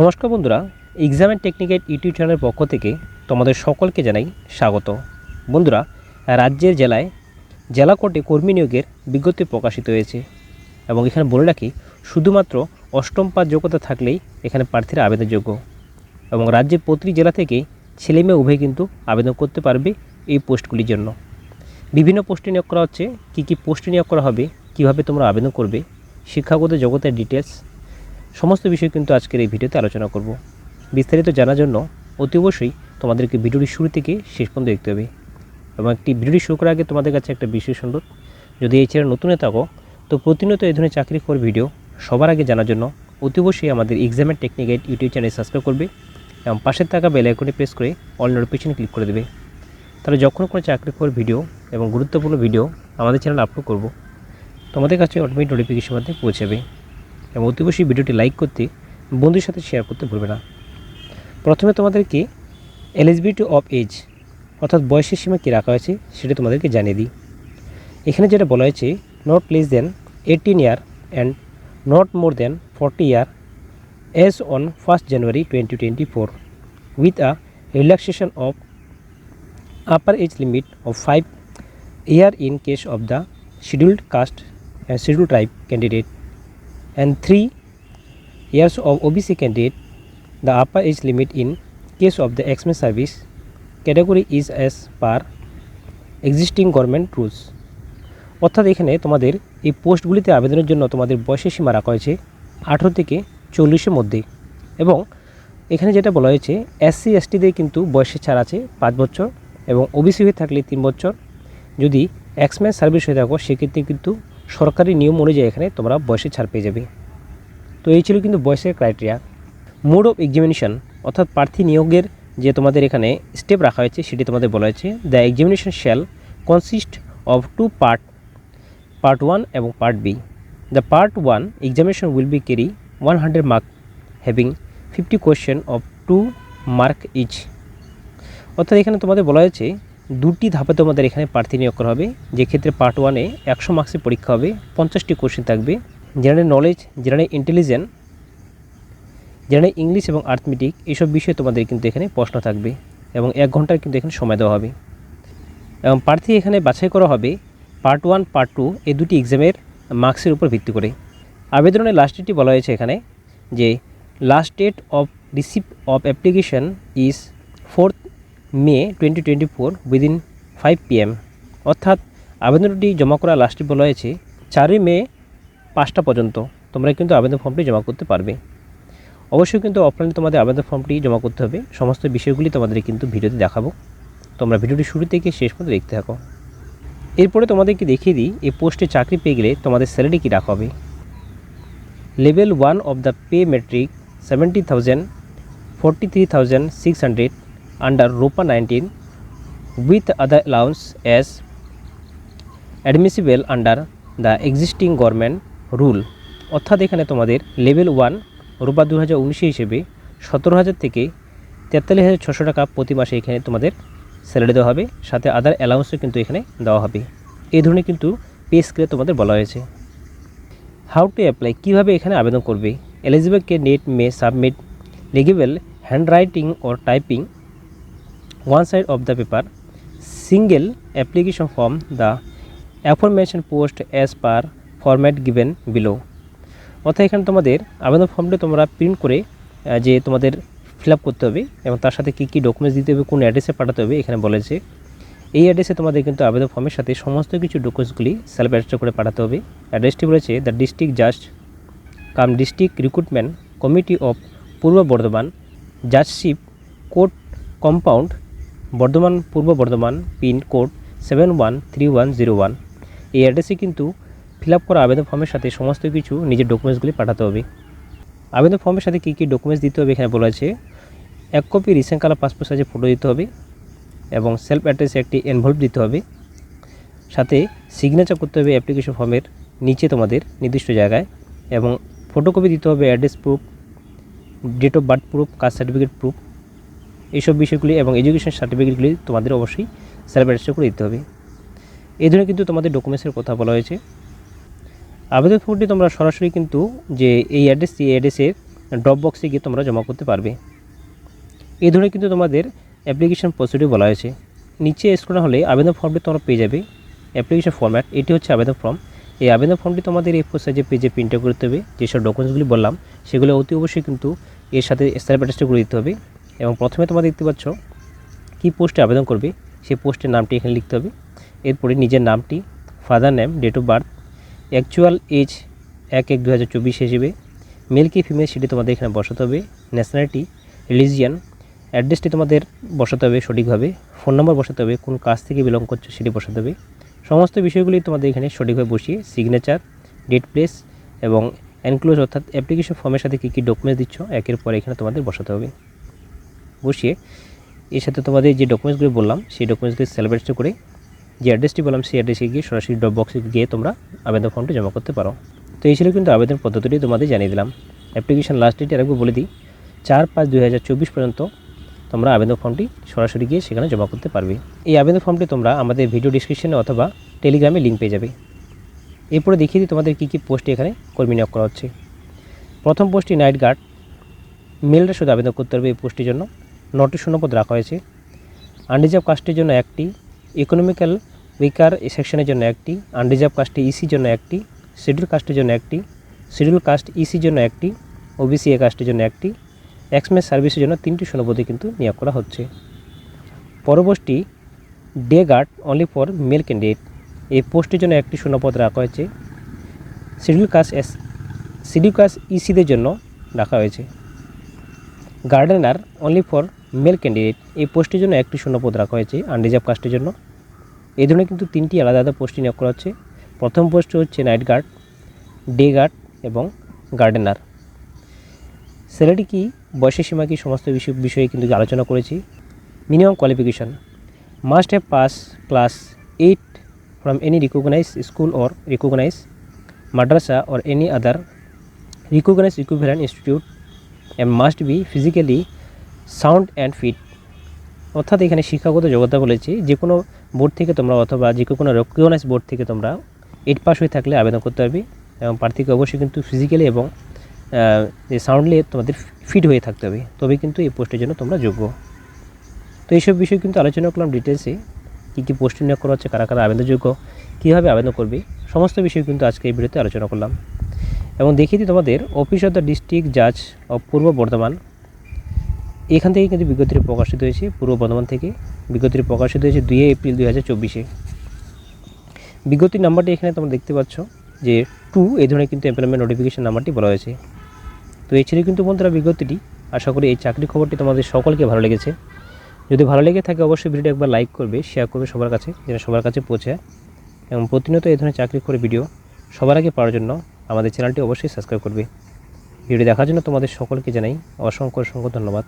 নমস্কার বন্ধুরা exam and technical YouTube চ্যানেলের পক্ষ থেকে তোমাদের সকলকে জানাই স্বাগত। বন্ধুরা, রাজ্যের জেলায় জেলা কোর্টে কর্মী নিয়োগের বিজ্ঞপ্তি প্রকাশিত হয়েছে এবং এখানে বলে রাখি, শুধুমাত্র অষ্টম পাস যোগ্যতা থাকলেই এখানে প্রার্থীরা আবেদনযোগ্য এবং রাজ্যের প্রতিটি জেলা থেকে ছেলে মেয়ে উভয় কিন্তু আবেদন করতে পারবে এই পোস্টগুলির জন্য। বিভিন্ন পোস্টে নিয়োগ করা হচ্ছে, কী কী পোস্টে নিয়োগ করা হবে, কীভাবে তোমরা আবেদন করবে, শিক্ষাগত জগতের ডিটেলস সমস্ত বিষয় কিন্তু আজকের এই ভিডিওতে আলোচনা করব। বিস্তারিত জানার জন্য অতি অবশ্যই তোমাদেরকে ভিডিওটি শুরু থেকে শেষ পর্যন্ত দেখতে হবে। এবং একটি ভিডিওটি শুরু করার আগে তোমাদের কাছে একটা বিশেষ অনুরোধ, যদি এই চ্যানেল নতুনে থাকো, তো প্রতিনিয়ত এই ধরনের চাকরি খবর ভিডিও সবার আগে জানার জন্য অতি অবশ্যই আমাদের এক্সামের টেকনিক্যাল ইউটিউব চ্যানেল সাবস্ক্রাইব করবে এবং পাশের থাকা বেল আইকনে প্রেস করে অল নোটিফিকেশনে ক্লিক করে দেবে। তাহলে যখন কোনো চাকরি খবর ভিডিও এবং গুরুত্বপূর্ণ ভিডিও আমাদের চ্যানেল আপলোড করব, তোমাদের কাছে অটোমেটিক নোটিফিকেশন মাধ্যমে পৌঁছাবে। এবং অতি অবশ্যই ভিডিওটি লাইক করতে বন্ধুর সাথে শেয়ার করতে ভুলবে না। প্রথমে তোমাদেরকে এলিজিবিলিটি অফ এজ অর্থাৎ বয়সের সীমা কী রাখা হয়েছে সেটা তোমাদেরকে জানিয়ে দিই। এখানে যেটা বলা হয়েছে not less than eighteen year and not more than forty year age on first January twenty twenty four with a relaxation of upper age limit of five year in case of the scheduled caste and scheduled tribe candidate and 3 years of OBC candidate, the upper age limit in case of the Xmas service category is as per existing government rules. অর্থাৎ এখানে তোমাদের এই পোস্টগুলিতে আবেদনের জন্য তোমাদের বয়সের সীমা রাখা হয়েছে আঠেরো থেকে চল্লিশের মধ্যে এবং এখানে যেটা বলা হয়েছে এসসি এসটিদের কিন্তু বয়সের ছাড় আছে পাঁচ বছর এবং ওবিসি হয়ে থাকলে তিন বছর যদি এক্সম্যান সার্ভিস হয়ে থাকো সেক্ষেত্রে কিন্তু সরকারি নিয়ম অনুযায়ী এখানে তোমরা বয়সে ছাড় পেয়ে যাবে। তো এই ছিল কিন্তু বয়সের ক্রাইটেরিয়া মোড অফ এক্সামিনেশন অর্থাৎ প্রার্থী নিয়োগের যে তোমাদের এখানে স্টেপ রাখা হয়েছে, সেটি তোমাদের বলা হয়েছে। The examination shall consist of two part part one এবং part B the part one examination will be carry one hundred mark having fifty question of two mark each অর্থাৎ এখানে তোমাদের বলা হয়েছে দুটি ধাপে তোমাদের এখানে প্রার্থী নিয়োগ করা হবে। যে ক্ষেত্রে পার্ট ওয়ানে একশো মার্কসের পরীক্ষা হবে, পঞ্চাশটি কোশ্চেন থাকবে। General knowledge general intelligence general English এবং আর্থমেটিক এইসব বিষয়ে তোমাদের কিন্তু এখানে প্রশ্ন থাকবে এবং এক ঘণ্টার কিন্তু এখানে সময় দেওয়া হবে। এবং প্রার্থী এখানে বাছাই করা হবে পার্ট ওয়ান পার্ট টু এই দুটি এক্সামের মার্কসের উপর ভিত্তি করে। আবেদনের লাস্ট ডেটটি বলা হয়েছে এখানে যে last date of receipt of application is fourth May twenty twenty four within five PM অর্থাৎ আবেদনটি জমা করা লাস্টে বলা হয়েছে চারই মে পাঁচটা পর্যন্ত। তোমরা কিন্তু আবেদন ফর্মটি জমা করতে পারবে। অবশ্যই কিন্তু অফলাইনে তোমাদের আবেদন ফর্মটি জমা করতে হবে। সমস্ত বিষয়গুলি তোমাদের কিন্তু ভিডিওতে দেখাবো। তোমরা ভিডিওটি শুরু থেকে শেষ পর্যন্ত দেখতে থাকো। এরপরে তোমাদেরকে দেখিয়ে দিই, এই পোস্টে চাকরি পেয়ে গেলে তোমাদের স্যালারি কী রাখা হবে। Level one of the pay matrix seventy thousand forty three thousand six hundred under ROPA 19 with other allowance as admissible under the existing government rule. অর্থাৎ এখানে তোমাদের লেভেল ওয়ান রোপা দু হাজার উনিশে হিসেবে সতেরো হাজার থেকে তেতাল্লিশ হাজার ছশো টাকা প্রতি মাসে এখানে তোমাদের স্যালারি দেওয়া হবে। সাথে আদার অ্যালাউন্সও কিন্তু এখানে দেওয়া হবে। এই ধরনের কিন্তু পে স্কেলে তোমাদের বলা হয়েছে। হাউ টু অ্যাপ্লাই কীভাবে এখানে আবেদন করবে? এলিজিবল কে net may submit legible handwriting or typing one side of the paper, single application form, the aforementioned post as per format given below. অর্থাৎ এখানে তোমাদের আবেদন ফর্মটি তোমরা প্রিন্ট করে যে তোমাদের ফিল করতে হবে এবং তার সাথে কী কী ডকুমেন্টস দিতে হবে, কোন অ্যাড্রেসে পাঠাতে হবে, এখানে বলেছে। এই অ্যাড্রেসে তোমাদের কিন্তু আবেদন ফর্মের সাথে সমস্ত কিছু ডকুমেন্টসগুলি সেলফ অ্যাড্রেস করে পাঠাতে হবে। অ্যাড্রেসটি বলেছে the district judge cum district recruitment committee of Purba Bardhaman judgeship court compound Bardhaman, Purba Bardhaman, pin code seven one three one zero one এই অ্যাড্রেসে কিন্তু ফিল আপ করা আবেদন ফর্মের সাথে সমস্ত কিছু নিজের ডকুমেন্টসগুলি পাঠাতে হবে। আবেদন ফর্মের সাথে কী কী ডকুমেন্টস দিতে হবে এখানে বলা আছে। এক কপি রিসেন্ট কালার পাসপোর্ট সাইজে ফটো দিতে হবে এবং সেলফ অ্যাড্রেসে একটি এনভলভ দিতে হবে। সাথে সিগনেচার করতে হবে অ্যাপ্লিকেশন ফর্মের নিচে তোমাদের নির্দিষ্ট জায়গায় এবং ফটোকপি দিতে হবে address proof date of birth proof caste certificate proof এইসব বিষয়গুলি এবং এডুকেশন সার্টিফিকেটগুলি তোমাদের অবশ্যই সেলফ করে দিতে হবে। এই ধরনের কিন্তু তোমাদের ডকুমেন্টসের কথা বলা হয়েছে। আবেদন ফর্মটি তোমরা সরাসরি কিন্তু যে এই অ্যাড্রেস এই অ্যাড্রেসের ড্রপ বক্সে গিয়ে তোমরা জমা করতে পারবে। এই ধরনের কিন্তু তোমাদের অ্যাপ্লিকেশন প্রসিডিউর বলা হয়েছে। নিচে স্ক্রল হলে আবেদন ফর্মটি তোমরা পেয়ে যাবে। অ্যাপ্লিকেশন ফর্ম্যাট এটি হচ্ছে আবেদন ফর্ম এই আবেদন ফর্মটি তোমাদের এই সাইজে পেজে প্রিন্ট করতে হবে, যেসব ডকুমেন্টসগুলি বললাম, সেগুলো অতি অবশ্যই কিন্তু এর সাথে স্ট্যাম্প অ্যাটাচটা করে দিতে হবে। এবং প্রথমে তোমরা দেখতে পাচ্ছ কী পোস্টে আবেদন করবে, সেই পোস্টের নামটি এখানে লিখতে হবে। এরপরে নিজের নামটি father name date of birth actual age এক এক দু হাজার চব্বিশ হিসেবে মেল কি ফিমেল সেটি তোমাদের এখানে বসাতে হবে। ন্যাশনালিটি রিলিজিয়ান অ্যাড্রেসটি তোমাদের বসাতে হবে সঠিকভাবে। ফোন নম্বর বসাতে হবে, কোন কাজ থেকে বিলং করছ সেটি বসাতে হবে। সমস্ত বিষয়গুলি তোমাদের এখানে সঠিকভাবে বসিয়ে সিগনেচার ডেট প্লেস এবং এনক্লোজ অর্থাৎ অ্যাপ্লিকেশন ফর্মের সাথে কী কী ডকুমেন্টস দিচ্ছ, একের পর এখানে তোমাদের বসাতে হবে। বসিয়ে এর সাথে তোমাদের যে ডকুমেন্টসগুলি বললাম, সেই ডকুমেন্টসগুলি সেলিব্রেট করে যে অ্যাড্রেসটি বললাম, সেই অ্যাড্রেসে গিয়ে সরাসরি ড্রপ বক্সে গিয়ে তোমরা আবেদন ফর্মটি জমা করতে পারো। তো এই ছিল কিন্তু আবেদন পদ্ধতিটি তোমাদের জানিয়ে দিলাম। অ্যাপ্লিকেশন লাস্ট ডেট আরেকবার বলে দিই, চার পাঁচ দুই পর্যন্ত তোমরা আবেদন ফর্মটি সরাসরি গিয়ে সেখানে জমা করতে পারবে। এই আবেদন ফর্মটি তোমরা আমাদের ভিডিও ডিসক্রিপশনে অথবা টেলিগ্রামে লিঙ্ক পেয়ে যাবে। এরপরে দেখিয়ে দিই তোমাদের কী কী পোস্টে এখানে কর্মী নিয়োগ করা হচ্ছে। প্রথম পোস্টটি নাইট গার্ড মেলরা শুধু আবেদন করতে পারবে এই পোস্টের জন্য। নটি শূন্যপদ রাখা হয়েছে। আনরিজার্ভ কাস্টের জন্য একটি ইকোনমিক্যাল উইকার সেকশনের জন্য একটি আনরিজার্ভ কাস্টে ইসির জন্য একটি শিডিউল কাস্টের জন্য একটি শিডিউল কাস্ট ইসির জন্য একটি ওবিসি এ কাস্টের জন্য একটি এক্সমেস সার্ভিসের জন্য তিনটি শূন্যপদে কিন্তু নিয়োগ করা হচ্ছে। পরবর্তী day guard only for male candidate এই পোস্টের জন্য একটি শূন্যপদ রাখা হয়েছে। Schedule caste S schedule caste ইসিদের জন্য রাখা হয়েছে। Gardener only for male candidate এই পোস্টের জন্য একটি শূন্যপদ রাখা হয়েছে আনরিজার্ভ কাস্টের জন্য। এই ধরনের কিন্তু তিনটি আলাদা আলাদা পোস্টে নিয়োগ করা হচ্ছে। প্রথম পোস্ট হচ্ছে নাইট গার্ড ডে গার্ড এবং গার্ডেনার স্যালারি কি বয়সের সীমা কি সমস্ত বিষয় কিন্তু আলোচনা করেছি। Minimum qualification must have pass class eight from any recognise school or recognise Madrasa or any other recognise equivalent institute and must be physically sound and fit. অর্থাৎ এখানে শিক্ষাগত যোগ্যতা বলেছি যে কোনো বোর্ড থেকে তোমরা অথবা যে কোনো রেকগনাইজ বোর্ড থেকে তোমরা এইট পাস হয়ে থাকলে আবেদন করতে পারবে এবং প্রার্থীকে অবশ্যই কিন্তু ফিজিক্যালি এবং সাউন্ডলি তোমাদের ফিট হয়ে থাকতে হবে। তবে কিন্তু এই পোস্টের জন্য তোমরা যোগ্য। তো এইসব বিষয়ে কিন্তু আলোচনা করলাম ডিটেলসে কী কী পোস্টে নিয়োগ করা হচ্ছে, কারা কারা আবেদনযোগ্য, কীভাবে আবেদন করবে, সমস্ত বিষয় কিন্তু আজকে এই ভিডিওতে আলোচনা করলাম। এবং দেখিয়ে দিই তোমাদের অফিস অফ দ্য ডিস্ট্রিক্ট জাজ অফ পূর্ব বর্ধমান। এখান থেকে কিন্তু বিজ্ঞপ্তিটি প্রকাশিত হয়েছে, পূর্ব বর্ধমান থেকে। বিজ্ঞপ্তিটি প্রকাশিত হয়েছে দুই এপ্রিল দুই হাজার চব্বিশে। বিজ্ঞপ্তির নাম্বারটি এখানে তোমরা দেখতে পাচ্ছ যে টু এই ধরনের কিন্তু এমপ্লয়মেন্ট নোটিফিকেশন নাম্বারটি বলা হয়েছে। তো এই ছিল কিন্তু বন্ধুরা বিজ্ঞপ্তিটি। আশা করি এই চাকরি খবরটি তোমাদের সকলকে ভালো লেগেছে। যদি ভালো লেগে থাকে অবশ্যই ভিডিওটি একবার লাইক করবে শেয়ার করবে সবার কাছে, যেন সবার কাছে পৌঁছায়। এবং প্রতিনিয়ত এই ধরনের চাকরি করে ভিডিও সবার আগে পাওয়ার জন্য আমাদের চ্যানেলটি অবশ্যই সাবস্ক্রাইব করবে। ভিডিও দেখার জন্য তোমাদের সকলকে জানাই অসংখ্য অসংখ্য ধন্যবাদ।